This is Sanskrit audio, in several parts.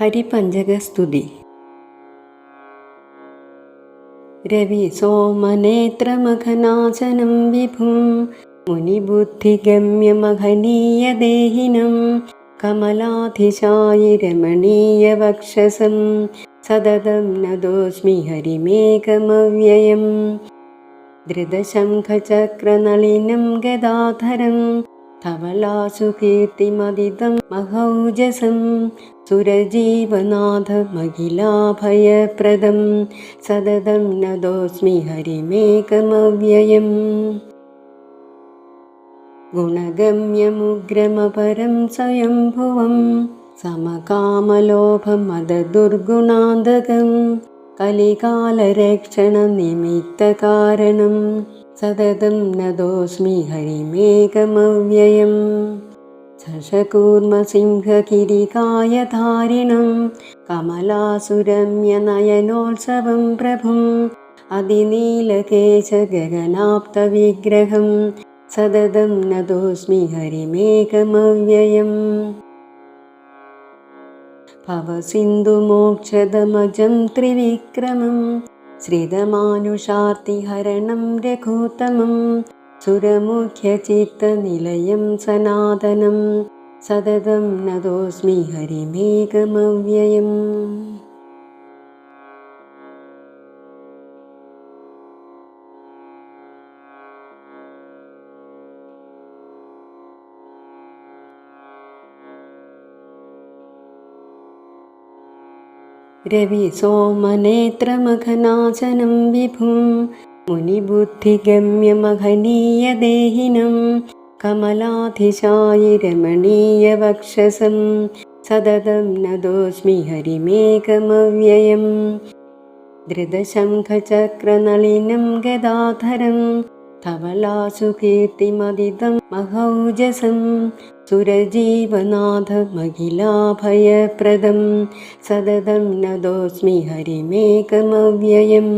हरिपञ्जगस्तुति रविसोमनेत्रमघनाशनं विभुं मुनिबुद्धिगम्यमघनीयदेहिनं कमलाधिशायिरमणीयवक्षसं सददं नदोऽस्मि हरिमेकमव्ययम् धृतशङ्खचक्रनलिनं गदाधरम् कीर्तिमदितं महौजसं सुरजीवनाथमखिलाभयप्रदं सददं नदोऽस्मि हरिमेकमव्ययम्। गुणगम्यमुग्रमपरं स्वयम्भुवं समकामलोभमददुर्गुणान्तकं कलिकालरक्षणनिमित्तकारणम् सततं नदोऽस्मि हरिमेकमव्ययम् शशकूर्मसिंहकिरिकायधारिणं कमलासुरम्यनयनोत्सवं प्रभुम् अधिनीलकेश गगनाप्तविग्रहं सततं नदोऽस्मि हरिमेकमव्ययम् भवसिन्धुमोक्षदमजं त्रिविक्रमम् श्रितमानुषार्तिहरणं रघुतमं सुरमुख्यचित्तनिलयं सनातनं सततं नतोऽस्मि हरिमेकमव्ययम् रविसोमनेत्रमघनाशनं विभुं मुनिबुद्धिगम्यमघनीयदेहिनं कमलाधिशायिरमणीयवक्षसं सततं नदोऽस्मि हरिमेकमव्ययम् धृतशङ्खचक्रनलिनं गदाधरं धवलासु कीर्तिमदितं महौजसं सुरजीवनाथमखिलाभयप्रदं सततं नदोऽस्मि हरिमेकमव्ययम्।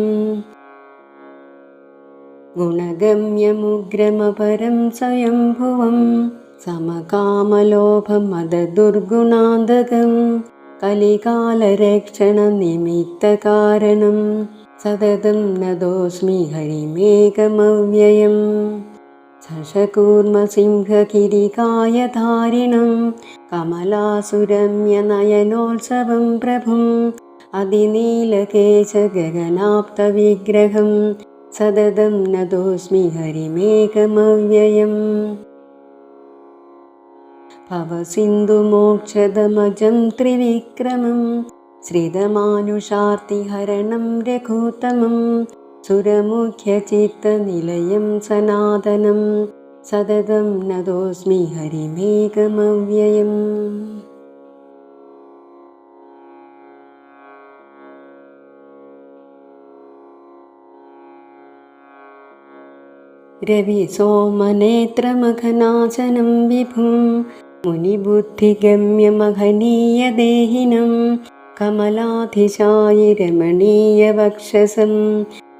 गुणगम्यमुग्रमपरं स्वयम्भुवं समकामलोभमददुर्गुणान्तकं कलिकालरक्षणनिमित्तकारणं सततं नदोऽस्मि हरिमेकमव्ययम् शशकूर्मसिंहकिरिकायधारिणं कमलासुरम्यनयनोत्सवं प्रभुम् गगनाप्तविग्रहं सततं नतोऽस्मि हरिमेकमव्ययम् भवसिन्धुमोक्षदमजं त्रिविक्रमं श्रितमानुषार्तिहरणं रघुतमम् सुरमुख्यचित्तनिलयं सनातनं सततं नतोऽस्मि हरिमेकमव्ययम् रविसोमनेत्रमघनाशनं विभुं मुनिबुद्धिगम्यमघनीयदेहिनं कमलाधिशायिरमणीयवक्षसं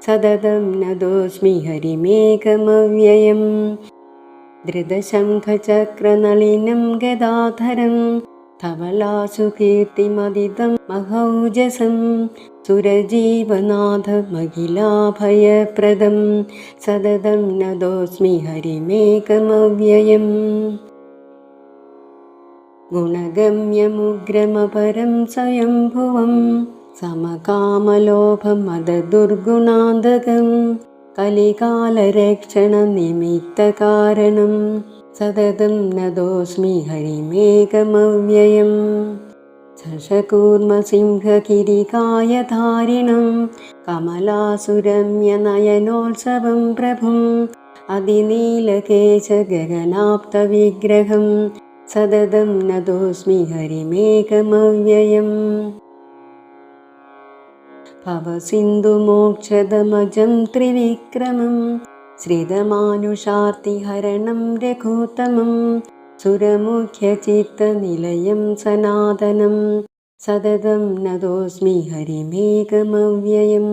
सततं नतोऽस्मि हरिमेकमव्ययम् धृतशङ्खचक्रनलिनं गदाधरं धवलासु कीर्तिमदितं महौजसं सुरजीवनाथमखिलाभयप्रदं सततं नतोऽस्मि हरिमेकमव्ययम् गुणगम्यमुग्रमपरं स्वयम्भुवम् समकामलोभमददुर्गुणान्तकं कलिकालरक्षणनिमित्तकारणं सततं नतोऽस्मि हरिमेकमव्ययम् शशकूर्मसिंहकिरिकायधारिणं कमलासुरम्यनयनोत्सवं प्रभुम् अधिनीलकेश सततं नतोऽस्मि हरिमेकमव्ययम्। भवसिन्धुमोक्षदमजं त्रिविक्रमं श्रितमानुषार्तिहरणं रघुतमं सुरमुख्यचित्तनिलयं सनातनं सततं नतोऽस्मि हरिमेकमव्ययम्